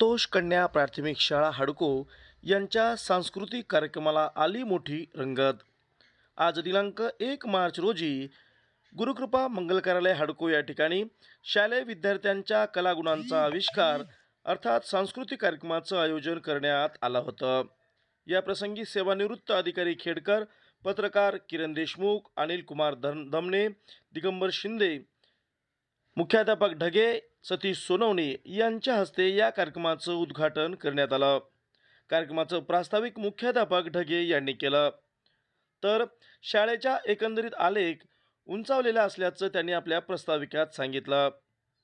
संतोष कन्या प्राथमिक शाळा हडको यांच्या सांस्कृतिक कार्यक्रमाला आली मोठी रंगत. आज दिनांक एक मार्च रोजी गुरुकृपा मंगल कार्यालय हडको या ठिकाणी शालेय विद्यार्थ्यांच्या कलागुणांचा आविष्कार अर्थात सांस्कृतिक कार्यक्रमाचं आयोजन करण्यात आलं होतं. या प्रसंगी सेवानिवृत्त अधिकारी खेडकर पत्रकार किरण देशमुख अनिल कुमार धन दमणे दिगंबर शिंदे मुख्याध्यापक ढगे सतीश सोनवणे यांच्या हस्ते या कार्यक्रमाचं उद्घाटन करण्यात आलं. कार्यक्रमाचं प्रास्ताविक मुख्याध्यापक ढगे यांनी केलं. तर शाळेच्या एकंदरीत आलेख उंचावलेला असल्याचं त्यांनी आपल्या प्रस्ताविकात सांगितलं.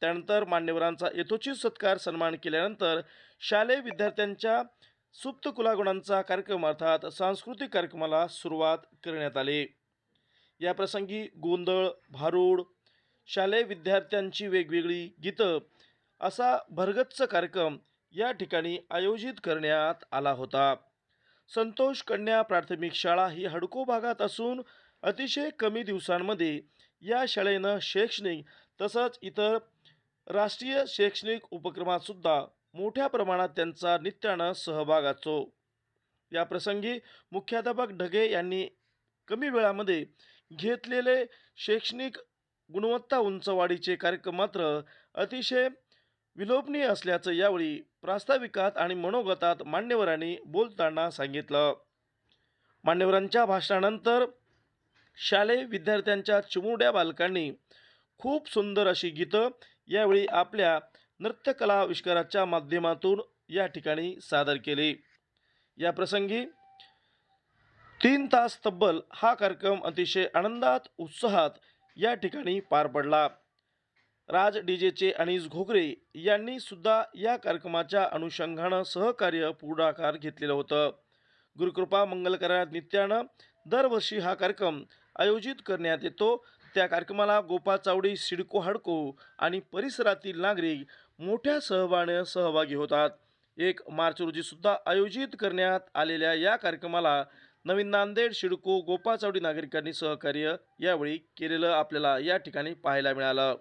त्यानंतर मान्यवरांचा यथोचित सत्कार सन्मान केल्यानंतर शालेय विद्यार्थ्यांच्या सुप्त कुलागुणांचा कार्यक्रम अर्थात सांस्कृतिक कार्यक्रमाला सुरुवात करण्यात आली. या प्रसंगी गोंधळ भारूड शालेय विद्यार्थ्यांची वेगवेगळी गीतं असा भरगच्च कार्यक्रम या ठिकाणी आयोजित करण्यात आला होता. संतोष कन्या प्राथमिक शाळा ही हडको भागात असून अतिशय कमी दिवसांमध्ये या शाळेनं शैक्षणिक तसंच इतर राष्ट्रीय शैक्षणिक उपक्रमातसुद्धा मोठ्या प्रमाणात त्यांचा नित्यानं सहभाग असतो या प्रसंगी मुख्याध्यापक ढगे यांनी कमी वेळामध्ये घेतलेले शैक्षणिक गुणवत्ता उंचवाढीचे कार्यक्रम मात्र अतिशय विलोभनीय असल्याचं यावेळी प्रास्ताविकात आणि मनोगतात मान्यवरांनी बोलताना सांगितलं. मान्यवरांच्या भाषणानंतर शालेय विद्यार्थ्यांच्या चिमुरड्या बालकांनी खूप सुंदर अशी गीतं यावेळी आपल्या नृत्यकला आविष्काराच्या माध्यमातून या ठिकाणी सादर केली. या प्रसंगी तीन तास तब्बल हा कार्यक्रम अतिशय आनंदात उत्साहात या ठिकाणी पार पडला. राज डीजेचे अनिस घोगरे यांनी सुद्धा या कार्यक्रमाच्या अनुषंगानं सहकार्य पुढाकार घेतलेलं होतं. गुरुकृपा मंगल नित्यानं दरवर्षी हा कार्यक्रम आयोजित करण्यात येतो. त्या कार्यक्रमाला गोपाळ चावडी सिडको हाडको आणि परिसरातील नागरिक मोठ्या सहभागाने सहभागी होतात. एक मार्च रोजी सुद्धा आयोजित करण्यात आलेल्या या कार्यक्रमाला नवीन नांदेड शिडको गोपाळचावडी नागरिकांनी सहकार्य यावेळी केलेलं आपल्याला या ठिकाणी पाहायला मिळालं.